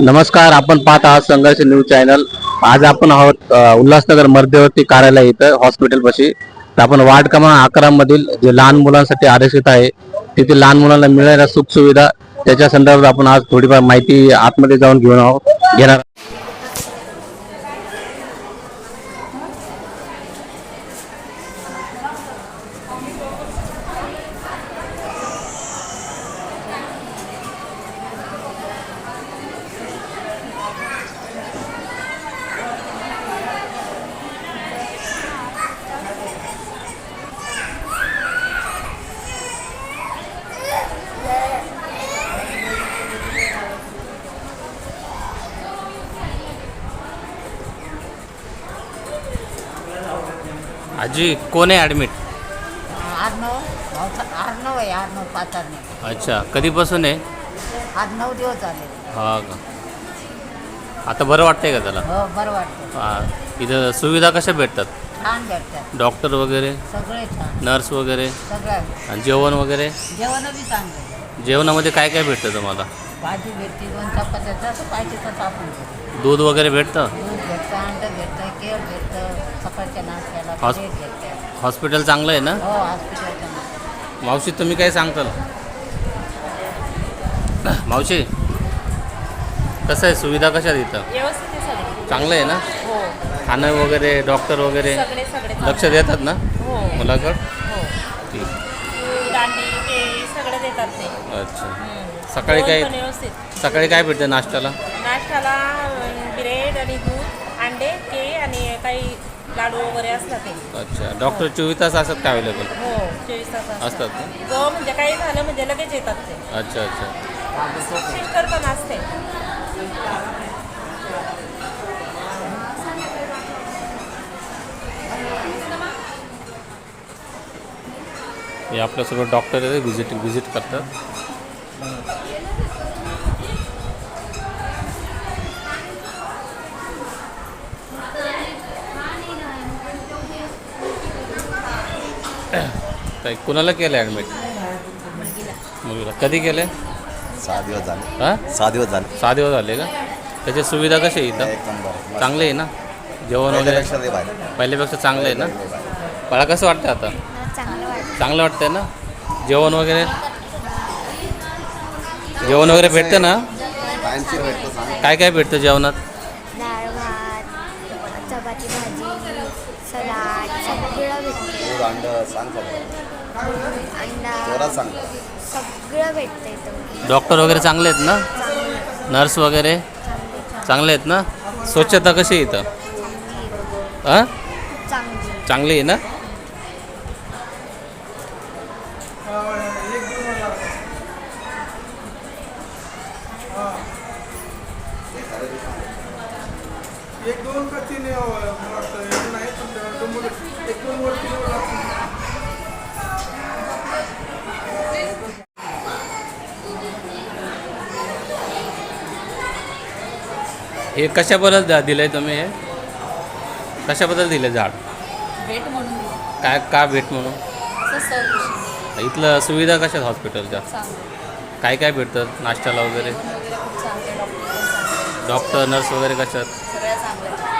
नमस्कार आपण पाहत आहात संघर्ष न्यूज चॅनल. आज आपण आहोत उल्हासनगर मध्यवर्ती कार्यालय इथं हॉस्पिटल पाशी तर आपण वार्ड क्रमांक अकरा मधील जे लहान मुलांसाठी आरक्षित आहे तिथे लहान मुलांना मिळणाऱ्या सुख सुविधा त्याच्या संदर्भात आपण आज थोडीफार माहिती आतमध्ये जाऊन घेऊन आहोत. घेणार आजी कोण आहे ॲडमिट आहे अच्छा कधीपासून आहे? आठ-नऊ दिवस झाले. हा का? आता बरं वाटतंय का त्याला? हो बरं वाटतं हा इथं सुविधा कशा भेटतात? छान भेटतात. डॉक्टर वगैरे? सगळे छान. नर्स वगैरे? सगळं. आणि जेवण वगैरे? जेवण बी चांगलं जेवणामध्ये काय काय भेटतं तुम्हाला? भाजी भेटते दोन चपात्या जसं पाहिजे तसं आपण करू. दूध वगैरे भेटतं? दूध भेटतं अंड भेटतं केळ भेटतं सकाळच्या नाश्त्याला हॉस- ब्रेड भेटतं. हॉस्पिटल चांगलं आहे ना? हो हॉस्पिटलच्या नाश्त्याला. मावशी तुम्ही काय सांगताल? मावशी कसं आहे? सुविधा कशा आहेत इथं? व्यवस्थित आहे सगळे. चांगलं आहे ना? हो. खाणं वगैरे डॉक्टर वगैरे सगळे सगळे लक्ष देतात ना हो. मुलाकडं? हो. ठीक. देतात ते. अच्छा. हम्म. सकाळी जेवण काय पण व्यवस्थित. सकाळी काय भेटतं नाश्त्याला? नाश्त्याला अं, ब्रेड आणि दूध अंडे केळी आणि काही लाडू वगैरे असतात ते. अच्छा. डॉक्टर चोवीस तास असतात का अवेलेबल हो चोवीस तास असतात. असतात ना जो म्हणजे काही झालं म्हणजे लगेच येतात ते. अच्छा अच्छा. सिस्टर पण असते. हे आपल्यासोबत डॉक्टर आहे व्हिजिट व्हिजिट करतात. ताई, कुणाला केलं ॲडमिट मुलीला. कधी केलं सहा दिवस झाले. हां? सहा दिवस झाले. सहा दिवस झाले का? त्याची सुविधा कशी आहे इथं? एक नंबर. चांगली आहे ना? जेवण वगैरे. पहिल्यापेक्षा चांगलं आहे ना? मला कसं वाटतं आता? चांगलं वाटतं चांगलं वाटतंय ना? जेवण वगैरे? जेवण वगैरे भेटतं ना? भेटतो काय काय भेटतं जेवणात? डाळ भात चपाती भाजी सलाड सगळं भेटतं दूध अंड सांग सगळं अंडा जोरात सांग. सगळं भेटतं इथं. डॉक्टर वगैरे चांगले आहेत ना? चांगलं. नर्स वगैरे? चांगले आहेत ना? स्वच्छता कशी आहे इथं? हां चांगली. चांगली आहे ना? एक दोन का तीन अं, मला वाटतं एक नाही पण त्या डोंबोली एक दोन वर तीन वर हे कशाबद्दल दिलंय तुम्ही हे? कशाबद्दल दिलं झाड? भेट म्हणून. काय का भेट म्हणून? इथलं सुविधा कशा आहेत हॉस्पिटलच्या काय काय भेटतं? नाश्त्याला वगैरे? डॉक्टर नर्स वगैरे कशा आहेत